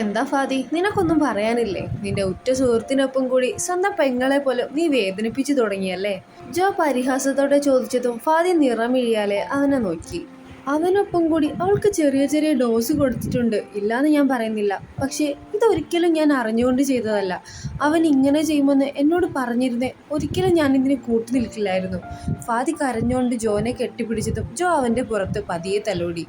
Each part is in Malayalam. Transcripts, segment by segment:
എന്താ ഫാദി? നിനക്കൊന്നും പറയാനില്ലേ? നിന്റെ ഉറ്റ സുഹൃത്തിനൊപ്പം കൂടി സ്വന്തം പെങ്ങളെ പോലും നീ വേദനിപ്പിച്ചു തുടങ്ങിയല്ലേ? ജോ പരിഹാസത്തോടെ ചോദിച്ചതും ഫാദി നിറമിഴിയാലെ അവനെ നോക്കി. അവനൊപ്പം കൂടി അവൾക്ക് ചെറിയ ചെറിയ ഡോസ് കൊടുത്തിട്ടുണ്ട്. ഇല്ലാന്ന് ഞാൻ പറയുന്നില്ല. പക്ഷേ ഇതൊരിക്കലും ഞാൻ അറിഞ്ഞുകൊണ്ട് ചെയ്തതല്ല. അവൻ ഇങ്ങനെ ചെയ്യുമെന്ന് എന്നോട് പറഞ്ഞിരുന്നേ ഒരിക്കലും ഞാൻ ഇതിന് കൂട്ടു നിൽക്കില്ലായിരുന്നു. ഫാദി കരഞ്ഞുകൊണ്ട് ജോനെ കെട്ടിപ്പിടിച്ചതും ജോ അവന്റെ പുറത്ത് പതിയെ തലോടി.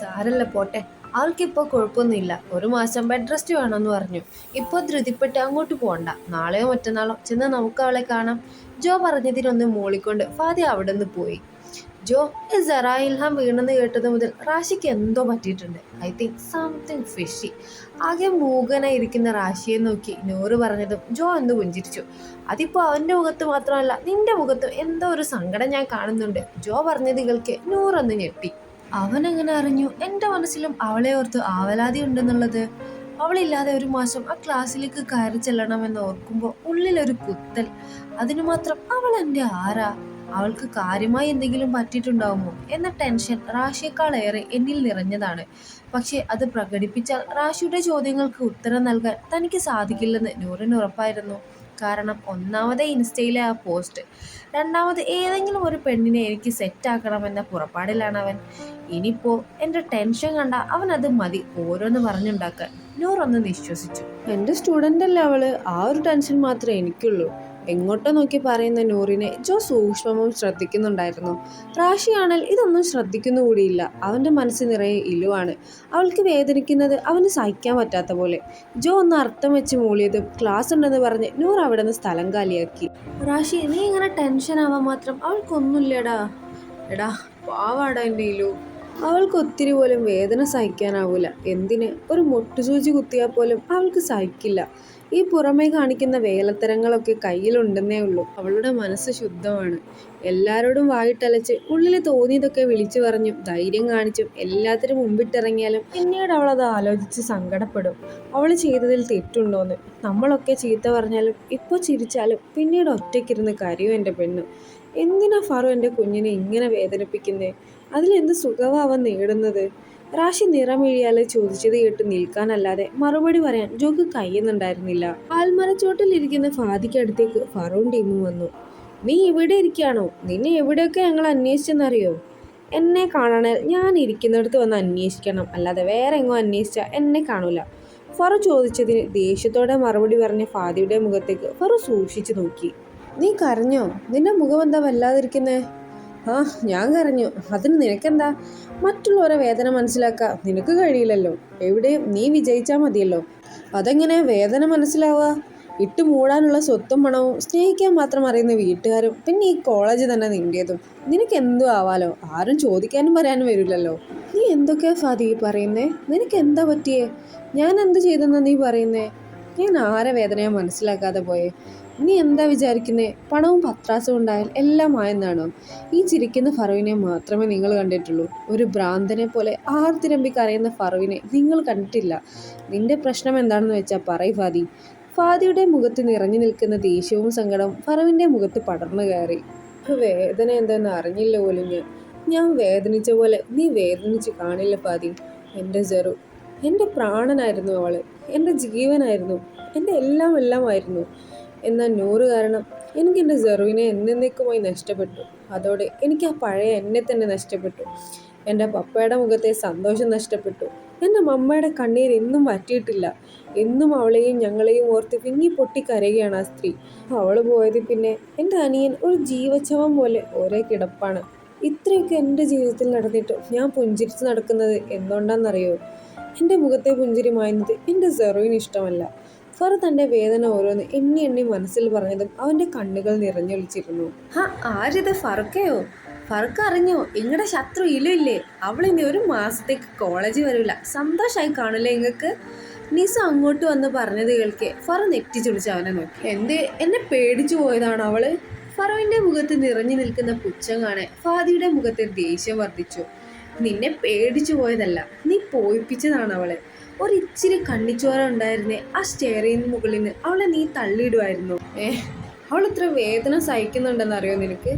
സാരല്ല പോട്ടെ. ആൾക്കിപ്പോൾ കുഴപ്പമൊന്നുമില്ല. ഒരു മാസം ബെഡ് റെസ്റ്റ് വേണമെന്ന് പറഞ്ഞു. ഇപ്പോൾ ധൃതിപ്പെട്ട് അങ്ങോട്ട് പോകണ്ട. നാളെയോ മറ്റന്നാളോ ചെന്ന് നമുക്ക് അവളെ കാണാം. ജോ പറഞ്ഞതിനൊന്ന് മൂളിക്കൊണ്ട് ഫാദി അവിടെ നിന്ന് പോയി. ജോ സെറാ ഇൽഹാം വീണെന്ന് കേട്ടത് മുതൽ റാഷിക്ക് എന്തോ പറ്റിയിട്ടുണ്ട്. ഐ തിങ്ക് സംതിങ് ഫിഷി ആകെ മൂകനായി ഇരിക്കുന്ന റാഷിയെ നോക്കി നൂറ് പറഞ്ഞതും ജോ എന്ന് പുഞ്ചിരിച്ചു. അതിപ്പോൾ അവന്റെ മുഖത്ത് മാത്രമല്ല നിന്റെ മുഖത്തും എന്തോ ഒരു സങ്കടം ഞാൻ കാണുന്നുണ്ട്. ജോ പറഞ്ഞത് കേൾക്ക് നൂറൊന്ന് ഞെട്ടി. അവൻ എങ്ങനെ അറിഞ്ഞു. എന്റെ മനസ്സിലും അവളെ ഓർത്ത് ആവലാതി ഉണ്ടെന്നുള്ളത്. അവളില്ലാതെ ഒരു മാസം ആ ക്ലാസ്സിലേക്ക് കയറി ചെല്ലണമെന്ന് ഓർക്കുമ്പോൾ ഉള്ളിലൊരു കുത്തൽ. അതിനു മാത്രം അവൾ എന്റെ ആരാ? അവൾക്ക് കാര്യമായി എന്തെങ്കിലും പറ്റിയിട്ടുണ്ടാവുമോ? എന്ന ടെൻഷൻ റാഷിയേക്കാളേറെ എന്നിൽ നിറഞ്ഞതാണ്. പക്ഷേ അത് പ്രകടിപ്പിച്ചാൽ റാഷിയുടെ ചോദ്യങ്ങൾക്ക് ഉത്തരം നൽകാൻ തനിക്ക് സാധിക്കില്ലെന്ന് നൂറിന് ഉറപ്പായിരുന്നു. കാരണം ഒന്നാമത് ഇൻസ്റ്റയിലെ ആ പോസ്റ്റ്. രണ്ടാമത് ഏതെങ്കിലും ഒരു പെണ്ണിനെ എനിക്ക് സെറ്റാക്കണമെന്ന പുറപ്പാടിലാണ് അവൻ. ഇനിയിപ്പോൾ എന്റെ ടെൻഷൻ കണ്ട അവൻ അത് മതി ഓരോന്ന് പറഞ്ഞുണ്ടാക്കാൻ. നൂറൊന്ന് നിശ്വസിച്ചു. എന്റെ സ്റ്റുഡന്റ് അല്ലേ അവൾ? ആ ഒരു ടെൻഷൻ മാത്രമേ എനിക്കുള്ളൂ. എങ്ങോട്ടോ നോക്കി പറയുന്ന നൂറിനെ ജോ സൂക്ഷ്മവും ശ്രദ്ധിക്കുന്നുണ്ടായിരുന്നു. റാഷിയാണെങ്കിൽ ഇതൊന്നും ശ്രദ്ധിക്കുന്നു കൂടിയില്ല അവന്റെ മനസ്സ് നിറയെ ഇലുവാണ്. അവൾക്ക് വേദനിക്കുന്നത് അവന് സഹിക്കാൻ പറ്റാത്ത പോലെ. ജോ ഒന്ന് അർത്ഥം വെച്ച് മൂളിയതും ക്ലാസ് ഉണ്ടെന്ന് പറഞ്ഞ് നൂർ അവിടെ നിന്ന് സ്ഥലം കാലിയാക്കി. റാഷി നീ ഇങ്ങനെ ടെൻഷൻ ആവാൻ മാത്രം അവൾക്കൊന്നുമില്ലടാ. എടാ പാവാടാ എന്റെ ഇലു. അവൾക്ക് ഒത്തിരി പോലും വേദന സഹിക്കാനാവൂല. എന്തിന്? ഒരു മൊട്ടുസൂചി കുത്തിയാൽ പോലും അവൾക്ക് സഹിക്കില്ല. ഈ പുറമേ കാണിക്കുന്ന വേലത്തരങ്ങളൊക്കെ കയ്യിലുണ്ടെന്നേ ഉള്ളൂ. അവളുടെ മനസ്സ് ശുദ്ധമാണ്. എല്ലാവരോടും വായിട്ടലച്ച് ഉള്ളിൽ തോന്നിയതൊക്കെ വിളിച്ചു പറഞ്ഞും ധൈര്യം കാണിച്ചും എല്ലാത്തിനും മുമ്പിട്ടിറങ്ങിയാലും പിന്നീട് അവൾ അത് ആലോചിച്ച് സങ്കടപ്പെടും. അവൾ ചെയ്തതിൽ തെറ്റുണ്ടോന്ന്. നമ്മളൊക്കെ ചീത്ത പറഞ്ഞാലും ഇപ്പോൾ ചിരിച്ചാലും പിന്നീട് ഒറ്റയ്ക്കിരുന്ന് കരയും എന്റെ പെണ്ണ്. എന്തിനാ ഫറു എന്റെ കുഞ്ഞിനെ ഇങ്ങനെ വേദനിപ്പിക്കുന്നേ? അതിലെന്ത് സുഖമാവൻ നേടുന്നത്? റാഷി നിറമിഴിയാലെ ചോദിച്ചത് കേട്ട് നിൽക്കാനല്ലാതെ മറുപടി പറയാൻ ജോക്ക് കയ്യുന്നുണ്ടായിരുന്നില്ല. ആൽമരച്ചോട്ടിലിരിക്കുന്ന ഫാദിക്കടുത്തേക്ക് ഫറൂൺ ടീമും വന്നു. നീ ഇവിടെ ഇരിക്കുകയാണോ? നിന്നെ എവിടെയൊക്കെ ഞങ്ങൾ അന്വേഷിച്ചെന്നറിയോ? എന്നെ കാണണേൽ ഞാൻ ഇരിക്കുന്നിടത്ത് വന്ന് അന്വേഷിക്കണം. അല്ലാതെ വേറെ എങ്ങോ അന്വേഷിച്ചാൽ എന്നെ കാണൂല. ഫറു ചോദിച്ചതിന് ദേഷ്യത്തോടെ മറുപടി പറഞ്ഞ ഫാദിയുടെ മുഖത്തേക്ക് ഫറു സൂക്ഷിച്ചു നോക്കി. നീ കരഞ്ഞോ? നിന്റെ മുഖം എന്താ വല്ലാതിരിക്കുന്നേ? ആ ഞാൻ കരഞ്ഞു. അതിന് നിനക്കെന്താ? മറ്റുള്ളവരെ വേദന മനസ്സിലാക്കാ നിനക്ക് കഴിയില്ലല്ലോ. എവിടെയും നീ വിജയിച്ചാൽ മതിയല്ലോ. അതെങ്ങനെ വേദന മനസ്സിലാവുക? ഇട്ട് മൂടാനുള്ള സ്വത്തും പണവും സ്നേഹിക്കാൻ മാത്രം അറിയുന്ന വീട്ടുകാരും പിന്നെ ഈ കോളേജ് തന്നെ നിന്റേതും നിനക്ക് എന്തും ആവാലോ? ആരും ചോദിക്കാനും പറയാനും വരില്ലല്ലോ. നീ എന്തൊക്കെയാ ഫാദി പറയുന്നേ? നിനക്ക് എന്താ പറ്റിയേ? ഞാൻ എന്ത് ചെയ്തെന്നാ നീ പറയുന്നേ? ഞാൻ ആരെ വേദനയാ മനസ്സിലാക്കാതെ പോയേ? നീ എന്താ വിചാരിക്കുന്നേ? പണവും പത്രാസും ഉണ്ടായാൽ എല്ലാം ആയെന്നാണോ? ഈ ചിരിക്കുന്ന ഫറുവിനെ മാത്രമേ നിങ്ങൾ കണ്ടിട്ടുള്ളൂ. ഒരു ഭ്രാന്തനെ പോലെ ആർത്തിരമ്പി കരയുന്ന ഫറുവിനെ നിങ്ങൾ കണ്ടിട്ടില്ല. നിന്റെ പ്രശ്നം എന്താണെന്ന് വെച്ചാൽ പറയ് ഫാദി. ഫാദിയുടെ മുഖത്ത് നിറഞ്ഞു നിൽക്കുന്ന ദേഷ്യവും സങ്കടവും ഫറുവിന്റെ മുഖത്ത് പടർന്നു കയറി. വേദന എന്തെന്ന് അറിഞ്ഞില്ല പോലും ഞാൻ ഞാൻ വേദനിച്ച പോലെ നീ വേദനിച്ച് കാണില്ല ഫാദി. എന്റെ ജെറു. എന്റെ പ്രാണനായിരുന്നു അവൾ. എന്റെ ജീവനായിരുന്നു. എന്റെ എല്ലാം എല്ലാമായിരുന്നു എന്നാൽ നൂറ് കാരണം എനിക്ക് എന്റെ ജെറുവിനെ എന്നേക്കുമായി നഷ്ടപ്പെട്ടു. അതോടെ എനിക്ക് ആ പഴയ എന്നെ തന്നെ നഷ്ടപ്പെട്ടു. എന്റെ പപ്പയുടെ മുഖത്തെ സന്തോഷം നഷ്ടപ്പെട്ടു. എന്റെ മമ്മയുടെ കണ്ണീർ എന്നും വറ്റിയിട്ടില്ല. എന്നും അവളെയും ഞങ്ങളെയും ഓർത്ത് പിങ്ങി പൊട്ടി കരയുകയാണ് ആ സ്ത്രീ. അവൾ പോയത് പിന്നെ എന്റെ അനിയൻ ഒരു ജീവച്ഛവം പോലെ ഒരേ കിടപ്പാണ്. ഇത്രയൊക്കെ എന്റെ ജീവിതത്തിൽ നടന്നിട്ട് ഞാൻ പുഞ്ചിരിച്ച് നടക്കുന്നത് എന്തുകൊണ്ടാണെന്നറിയോ? എന്റെ മുഖത്തെ പുഞ്ചിരി മായുന്നത് എന്റെ സെറുവിന് ഇഷ്ടമല്ല. ഫർ തന്റെ വേദന ഓരോന്ന് എണ്ണി എണ്ണി മനസ്സിൽ പറഞ്ഞതും അവന്റെ കണ്ണുകൾ നിറഞ്ഞൊലിച്ചിരുന്നു. ഹാ ആരിത് ഫർക്കയോ? ഫർക്ക് അറിഞ്ഞോ? ഇങ്ങടെ ശത്രു ഇല്ലേ? അവളിനി ഒരു മാസത്തേക്ക് കോളേജിൽ വരില്ല സന്തോഷമായി കാണില്ലേ ഇങ്ങക്ക്? നിസ അങ്ങോട്ട് വന്ന് പറഞ്ഞത് കേൾക്കെ ഫറ നെറ്റി ചുളിച്ച് അവനെ നോക്കി. എന്തേ? എന്നെ പേടിച്ചു പോയതാണ് അവൾ? ഫറോവിന്റെ മുഖത്ത് നിറഞ്ഞു നിൽക്കുന്ന പുച്ഛം കാണാൻ ഫാദിയുടെ മുഖത്ത് ദേഷ്യം വർദ്ധിച്ചു. നിന്നെ പേടിച്ചു പോയതല്ല. നീ പോയിപ്പിച്ചതാണ് അവളെ. ഒരിച്ചിരി കണ്ണിച്ചോര ഉണ്ടായിരുന്നേ ആ സ്റ്റെയറിന് മുകളിൽ നിന്ന് അവളെ നീ തള്ളിയിടുമായിരുന്നു. ഏ അവൾ ഇത്ര വേദന സഹിക്കുന്നുണ്ടെന്ന് അറിയോ നിനക്ക്?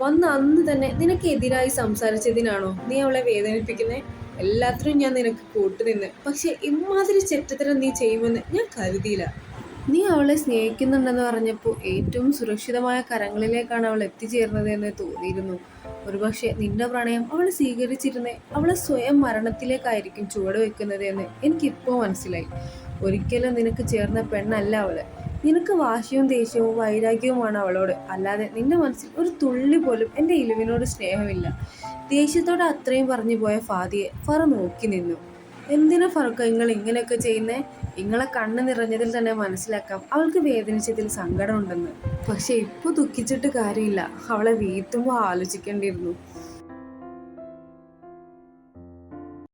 വന്ന അന്ന് തന്നെ നിനക്കെതിരായി സംസാരിച്ചതിനാണോ നീ അവളെ വേദനിപ്പിക്കുന്നത് എല്ലാത്തിനും ഞാൻ നിനക്ക് കൂട്ടുനിന്ന്. പക്ഷെ ഇമാതിരി ചെറ്റത്തരം നീ ചെയ്യുമെന്ന് ഞാൻ കരുതിയില്ല. നീ അവളെ സ്നേഹിക്കുന്നുണ്ടെന്ന് പറഞ്ഞപ്പോൾ ഏറ്റവും സുരക്ഷിതമായ കരങ്ങളിലേക്കാണ് അവൾ എത്തിച്ചേർന്നത് എന്ന് തോന്നിയിരുന്നു. ഒരുപക്ഷെ നിന്റെ പ്രണയം അവൾ സ്വീകരിച്ചിരുന്നേ അവളെ സ്വയം മരണത്തിലേക്കായിരിക്കും ചുവട് വെക്കുന്നത് എന്ന് എനിക്കിപ്പോൾ മനസ്സിലായി. ഒരിക്കലും നിനക്ക് ചേർന്ന പെണ്ണല്ല അവൾ. നിനക്ക് വാശിയും ദേഷ്യവും വൈരാഗ്യവുമാണ് അവളോട്. അല്ലാതെ നിന്റെ മനസ്സിൽ ഒരു തുള്ളി പോലും എന്റെ ഇലുവിനോട് സ്നേഹമില്ല. ദേഷ്യത്തോടെ അത്രയും പറഞ്ഞു പോയ ഫാദിയെ ഫറ നോക്കി നിന്നു. എന്തിനാ ഫറക്ക നിങ്ങൾ ഇങ്ങനെയൊക്കെ ചെയ്യുന്നേ? നിങ്ങളെ കണ്ണ് നിറഞ്ഞതിൽ തന്നെ മനസ്സിലാക്കാം. അവൾക്ക് വേദനിച്ചതിൽ സങ്കടമുണ്ടെന്ന്. പക്ഷെ ഇപ്പൊ ദുഃഖിച്ചിട്ട് കാര്യമില്ല. അവളെ വീഴ്ത്തുമ്പോൾ ആലോചിക്കേണ്ടിയിരുന്നു.